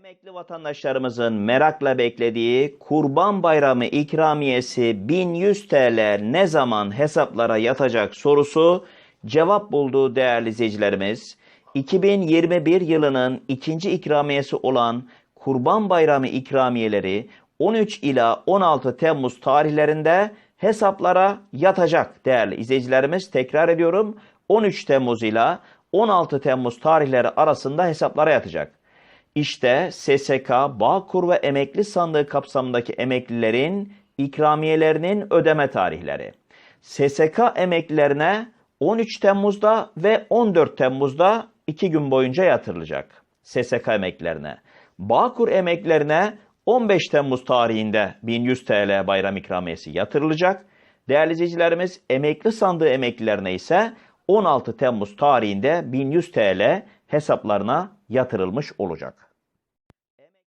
Emekli vatandaşlarımızın merakla beklediği Kurban Bayramı ikramiyesi 1100 TL ne zaman hesaplara yatacak sorusu cevap buldu değerli izleyicilerimiz. 2021 yılının ikinci ikramiyesi olan Kurban Bayramı ikramiyeleri 13 ila 16 Temmuz tarihlerinde hesaplara yatacak değerli izleyicilerimiz. Tekrar ediyorum 13 Temmuz ila 16 Temmuz tarihleri arasında hesaplara yatacak. İşte SSK, Bağkur ve Emekli Sandığı kapsamındaki emeklilerin ikramiyelerinin ödeme tarihleri. SSK emeklilerine 13 Temmuz'da ve 14 Temmuz'da 2 gün boyunca yatırılacak. SSK emeklilerine. Bağkur emeklilerine 15 Temmuz tarihinde 1100 TL bayram ikramiyesi yatırılacak. Değerli izleyicilerimiz emekli sandığı emeklilerine ise 16 Temmuz tarihinde 1100 TL hesaplarına yatırılmış olacak.